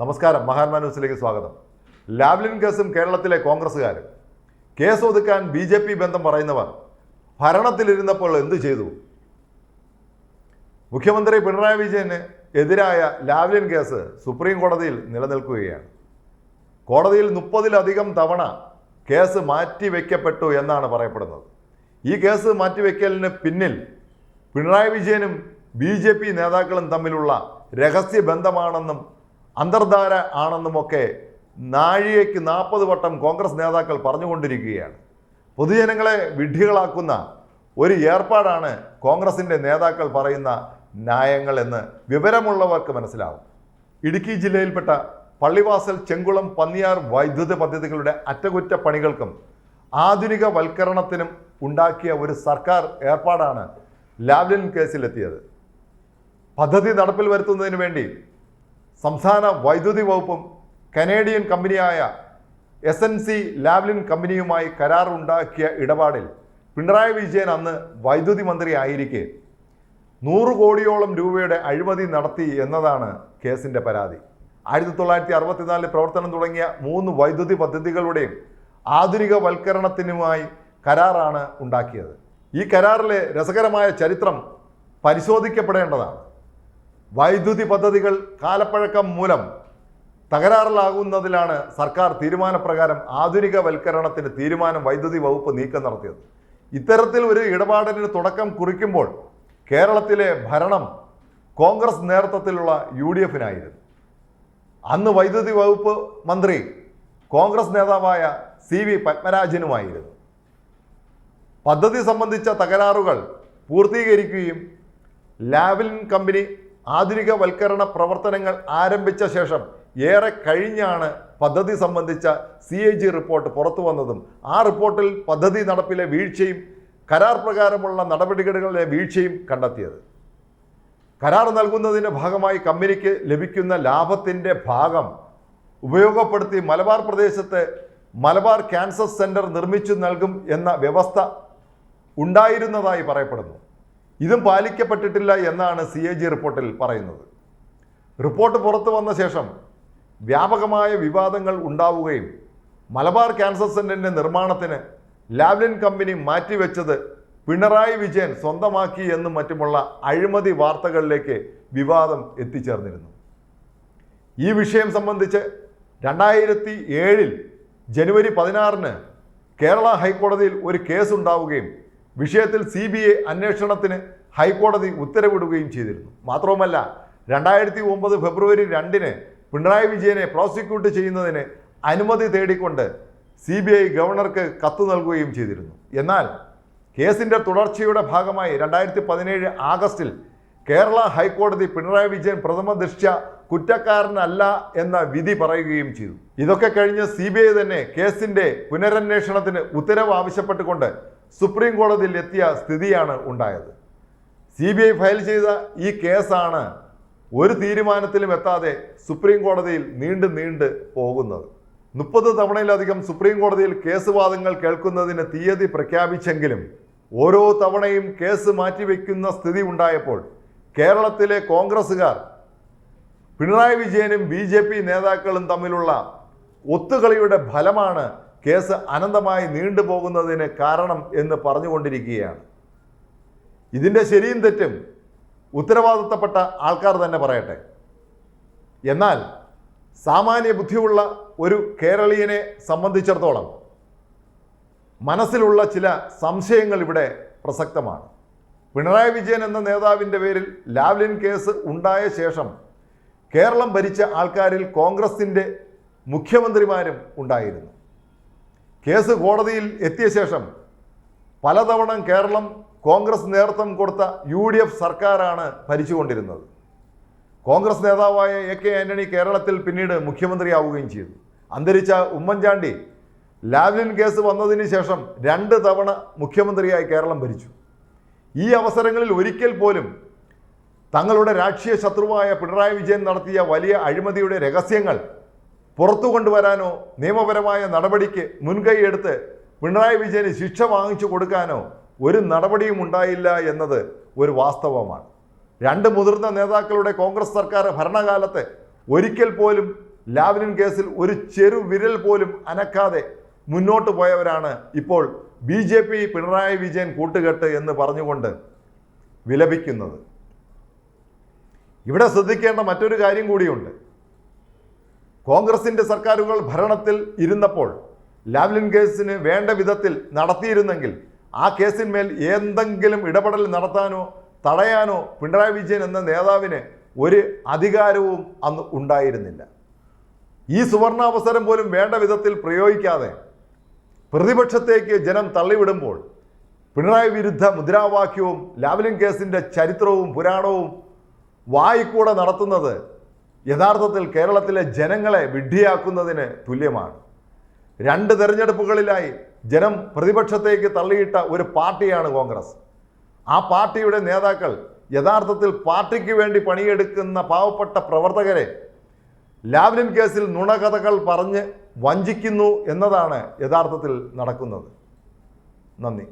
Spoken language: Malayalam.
നമസ്കാരം മഹാന്മാ ന്യൂസിലേക്ക് സ്വാഗതം. ലാവ്ലിൻ കേസും കേരളത്തിലെ കോൺഗ്രസ്സുകാർ കേസ് ഒതുക്കാൻ ബി ജെ പി ബന്ധം പറയുന്നവർ ഭരണത്തിലിരുന്നപ്പോൾ എന്തു ചെയ്തു? മുഖ്യമന്ത്രി പിണറായി വിജയന് എതിരായ ലാവ്ലിൻ കേസ് സുപ്രീം കോടതിയിൽ നിലനിൽക്കുകയാണ്. കോടതിയിൽ മുപ്പതിലധികം തവണ കേസ് മാറ്റിവെക്കപ്പെട്ടു എന്നാണ് പറയപ്പെടുന്നത്. ഈ കേസ് മാറ്റിവെക്കലിന് പിന്നിൽ പിണറായി വിജയനും ബി ജെ പി നേതാക്കളും തമ്മിലുള്ള രഹസ്യ ബന്ധമാണെന്നും അന്തർധാര ആണെന്നുമൊക്കെ നാഴികയ്ക്ക് നാൽപ്പത് വട്ടം കോൺഗ്രസ് നേതാക്കൾ പറഞ്ഞുകൊണ്ടിരിക്കുകയാണ്. പൊതുജനങ്ങളെ വിഡ്ഢികളാക്കുന്ന ഒരു ഏർപ്പാടാണ് കോൺഗ്രസിന്റെ നേതാക്കൾ പറയുന്ന ന്യായങ്ങൾ എന്ന് വിവരമുള്ളവർക്ക് മനസ്സിലാവും. ഇടുക്കി ജില്ലയിൽപ്പെട്ട പള്ളിവാസൽ ചെങ്കുളം പന്നിയാർ വൈദ്യുത പദ്ധതികളുടെ അറ്റകുറ്റപ്പണികൾക്കും ആധുനിക വൽക്കരണത്തിനും ഉണ്ടാക്കിയ ഒരു സർക്കാർ ഏർപ്പാടാണ് ലാവ്ലിൻ കേസിലെത്തിയത്. പദ്ധതി നടപ്പിൽ വരുത്തുന്നതിന് വേണ്ടി സംസ്ഥാന വൈദ്യുതി വകുപ്പും കനേഡിയൻ കമ്പനിയായ എസ് എൻ സി ലാവ്ലിൻ കമ്പനിയുമായി കരാറുണ്ടാക്കിയ ഇടപാടിൽ പിണറായി വിജയൻ അന്ന് വൈദ്യുതി മന്ത്രി ആയിരിക്കെ. നൂറ് കോടിയോളം രൂപയുടെ അഴിമതി നടത്തി എന്നതാണ് കേസിന്റെ പരാതി. ആയിരത്തി തൊള്ളായിരത്തി അറുപത്തിനാലിൽ പ്രവർത്തനം തുടങ്ങിയ മൂന്ന് വൈദ്യുതി പദ്ധതികളുടെയും ആധുനികവൽക്കരണത്തിനുമായി കരാറാണ് ഉണ്ടാക്കിയത്. ഈ കരാറിലെ രസകരമായ ചരിത്രം പരിശോധിക്കപ്പെടേണ്ടതാണ്. വൈദ്യുതി പദ്ധതികൾ കാലപ്പഴക്കം മൂലം തകരാറിലാകുന്നതിലാണ് സർക്കാർ തീരുമാനപ്രകാരം ആധുനികവൽക്കരണത്തിന് തീരുമാനം വൈദ്യുതി വകുപ്പ് നീക്കം നടത്തിയത്. ഇത്തരത്തിൽ ഒരു ഇടപാടിന് തുടക്കം കുറിക്കുമ്പോൾ കേരളത്തിലെ ഭരണം കോൺഗ്രസ് നേതൃത്വത്തിലുള്ള യു ഡി എഫിനായിരുന്നു അന്ന് വൈദ്യുതി വകുപ്പ് മന്ത്രി കോൺഗ്രസ് നേതാവായ സി വി പത്മരാജനുമായിരുന്നു. പദ്ധതി സംബന്ധിച്ച തകരാറുകൾ പൂർത്തീകരിക്കുകയും ലാവലിൻ കമ്പനി ആധുനികവൽക്കരണ പ്രവർത്തനങ്ങൾ ആരംഭിച്ച ശേഷം ഏറെ കഴിഞ്ഞാണ് പദ്ധതി സംബന്ധിച്ച സി എ ജി റിപ്പോർട്ട് പുറത്തു വന്നതും. ആ റിപ്പോർട്ടിൽ പദ്ധതി നടപ്പിലെ വീഴ്ചയും കരാർ പ്രകാരമുള്ള നടപടികളിലെ വീഴ്ചയും കണ്ടെത്തിയത്. കരാർ നൽകുന്നതിന്റെ ഭാഗമായി കമ്പനിക്ക് ലഭിക്കുന്ന ലാഭത്തിന്റെ ഭാഗം ഉപയോഗപ്പെടുത്തി മലബാർ പ്രദേശത്ത് മലബാർ ക്യാൻസർ സെന്റർ നിർമ്മിച്ചു നൽകും എന്ന വ്യവസ്ഥ ഉണ്ടായിരുന്നതായി പറയപ്പെടുന്നു. ഇതും പാലിക്കപ്പെട്ടിട്ടില്ല എന്നാണ് സി എ ജി റിപ്പോർട്ടിൽ പറയുന്നത്. റിപ്പോർട്ട് പുറത്തു വന്ന ശേഷം വ്യാപകമായ വിവാദങ്ങൾ ഉണ്ടാവുകയും മലബാർ ക്യാൻസർ സെന്ററിന്റെ നിർമ്മാണത്തിന് ലാവ്ലിൻ കമ്പനി മാറ്റിവെച്ചത് പിണറായി വിജയൻ സ്വന്തമാക്കി എന്നും മറ്റുമുള്ള അഴിമതി വാർത്തകളിലേക്ക് വിവാദം എത്തിച്ചേർന്നിരുന്നു. ഈ വിഷയം സംബന്ധിച്ച് രണ്ടായിരത്തി ഏഴിൽ ജനുവരി പതിനാറിന് കേരള ഹൈക്കോടതിയിൽ ഒരു കേസ് ഉണ്ടാവുകയും വിഷയത്തിൽ സി ബി ഐ അന്വേഷണത്തിന് ഹൈക്കോടതി ഉത്തരവിടുകയും ചെയ്തിരുന്നു. മാത്രവുമല്ല രണ്ടായിരത്തി ഒമ്പത് ഫെബ്രുവരി രണ്ടിന് പിണറായി വിജയനെ പ്രോസിക്യൂട്ട് ചെയ്യുന്നതിന് അനുമതി തേടിക്കൊണ്ട് സി ബി ഐ ഗവർണർക്ക് കത്ത് നൽകുകയും ചെയ്തിരുന്നു. എന്നാൽ കേസിന്റെ തുടർച്ചയുടെ ഭാഗമായി രണ്ടായിരത്തി പതിനേഴ് ആഗസ്റ്റിൽ കേരള ഹൈക്കോടതി പിണറായി വിജയൻ പ്രഥമ ദൃഷ്ട്യ കുറ്റക്കാരനല്ല എന്ന വിധി പറയുകയും ചെയ്തു. ഇതൊക്കെ കഴിഞ്ഞ് സി തന്നെ കേസിന്റെ പുനരന്വേഷണത്തിന് ഉത്തരവ് ആവശ്യപ്പെട്ടുകൊണ്ട് സുപ്രീം കോടതിയിൽ എത്തിയ സ്ഥിതിയാണ് ഉണ്ടായത്. സി ബി ഐ ഫയൽ ചെയ്ത ഈ കേസാണ് ഒരു തീരുമാനത്തിലും എത്താതെ സുപ്രീം കോടതിയിൽ നീണ്ട് നീണ്ട് പോകുന്നത്. മുപ്പത് തവണയിലധികം സുപ്രീം കോടതിയിൽ കേസ് വാദങ്ങൾ കേൾക്കുന്നതിന് തീയതി പ്രഖ്യാപിച്ചെങ്കിലും ഓരോ തവണയും കേസ് മാറ്റിവെക്കുന്ന സ്ഥിതി ഉണ്ടായപ്പോൾ കേരളത്തിലെ കോൺഗ്രസ്സുകാർ പിണറായി വിജയനും ബി നേതാക്കളും തമ്മിലുള്ള ഒത്തുകളിയുടെ ഫലമാണ് കേസ് അനന്തമായി നീണ്ടുപോകുന്നതിന് കാരണം എന്ന് പറഞ്ഞുകൊണ്ടിരിക്കുകയാണ്. ഇതിന്റെ ശരിയും തെറ്റും ഉത്തരവാദിത്തപ്പെട്ട ആൾക്കാർ തന്നെ പറയട്ടെ. എന്നാൽ സാമാന്യ ബുദ്ധിയുള്ള ഒരു കേരളീയനെ സംബന്ധിച്ചിടത്തോളം മനസ്സിലുള്ള ചില സംശയങ്ങൾ ഇവിടെ പ്രസക്തമാണ്. പിണറായി വിജയൻ എന്ന നേതാവിന്റെ പേരിൽ ലാവ്ലിൻ കേസ് ഉണ്ടായ ശേഷം കേരളം ഭരിച്ച ആൾക്കാരിൽ കോൺഗ്രസിന്റെ മുഖ്യമന്ത്രിമാരും ഉണ്ടായിരുന്നു. കേസ് കോടതിയിൽ എത്തിയ ശേഷം പലതവണ കേരളം കോൺഗ്രസ് നേതൃത്വം കൊടുത്ത യു ഡി എഫ് സർക്കാരാണ് ഭരിച്ചുകൊണ്ടിരുന്നത്. കോൺഗ്രസ് നേതാവായ എ കെ ആന്റണി കേരളത്തിൽ പിന്നീട് മുഖ്യമന്ത്രിയാവുകയും ചെയ്തു. അന്തരിച്ച ഉമ്മൻചാണ്ടി ലാവ്ലിൻ കേസ് വന്നതിന് ശേഷം രണ്ട് തവണ മുഖ്യമന്ത്രിയായി കേരളം ഭരിച്ചു. ഈ അവസരങ്ങളിൽ ഒരിക്കൽ പോലും തങ്ങളുടെ രാഷ്ട്രീയ ശത്രുവായ പിണറായി വിജയൻ നടത്തിയ വലിയ അഴിമതിയുടെ രഹസ്യങ്ങൾ പുറത്തു കൊണ്ടുവരാനോ നിയമപരമായ നടപടിക്ക് മുൻകൈയെടുത്ത് പിണറായി വിജയന് ശിക്ഷ വാങ്ങിച്ചു കൊടുക്കാനോ ഒരു നടപടിയും ഉണ്ടായില്ല എന്നത് ഒരു വാസ്തവമാണ്. രണ്ട് മുതിർന്ന നേതാക്കളുടെ കോൺഗ്രസ് സർക്കാർ ഭരണകാലത്ത് ഒരിക്കൽ പോലും ലാവ്ലിൻ കേസിൽ ഒരു ചെറു വിരൽ പോലും അനക്കാതെ മുന്നോട്ട് പോയവരാണ് ഇപ്പോൾ B J P Pinarayi Vijayan കൂട്ടുകെട്ട് എന്ന് പറഞ്ഞുകൊണ്ട് വിലപിക്കുന്നത്. ഇവിടെ ശ്രദ്ധിക്കേണ്ട മറ്റൊരു കാര്യം കൂടിയുണ്ട്. കോൺഗ്രസിന്റെ സർക്കാരുകൾ ഭരണത്തിൽ ഇരുന്നപ്പോൾ ലാവ്ലിൻ കേസിന് വേണ്ട വിധത്തിൽ നടത്തിയിരുന്നെങ്കിൽ ആ കേസിന്മേൽ എന്തെങ്കിലും ഇടപെടൽ നടത്താനോ തടയാനോ പിണറായി വിജയൻ എന്ന നേതാവിന് ഒരു അധികാരവും അന്ന് ഉണ്ടായിരുന്നില്ല. ഈ സുവർണാവസരം പോലും വേണ്ട വിധത്തിൽ പ്രയോഗിക്കാതെ പ്രതിപക്ഷത്തേക്ക് ജനം തള്ളിവിടുമ്പോൾ പിണറായി വിരുദ്ധ മുദ്രാവാക്യവും ലാവ്ലിൻ കേസിന്റെ ചരിത്രവും പുരാണവും വായിക്കൂടെ നടത്തുന്നത് യഥാർത്ഥത്തിൽ കേരളത്തിലെ ജനങ്ങളെ വിഡ്ഢിയാക്കുന്നതിന് തുല്യമാണ്. രണ്ട് തെരഞ്ഞെടുപ്പുകളിലായി ജനം പ്രതിപക്ഷത്തേക്ക് തള്ളിയിട്ട ഒരു പാർട്ടിയാണ് കോൺഗ്രസ്. ആ പാർട്ടിയുടെ നേതാക്കൾ യഥാർത്ഥത്തിൽ പാർട്ടിക്ക് വേണ്ടി പണിയെടുക്കുന്ന പാവപ്പെട്ട പ്രവർത്തകരെ ലാവ്ലിൻ കേസിൽ നുണകഥകൾ പറഞ്ഞ് വഞ്ചിക്കുന്നു എന്നതാണ് യഥാർത്ഥത്തിൽ നടക്കുന്നത്. നന്ദി.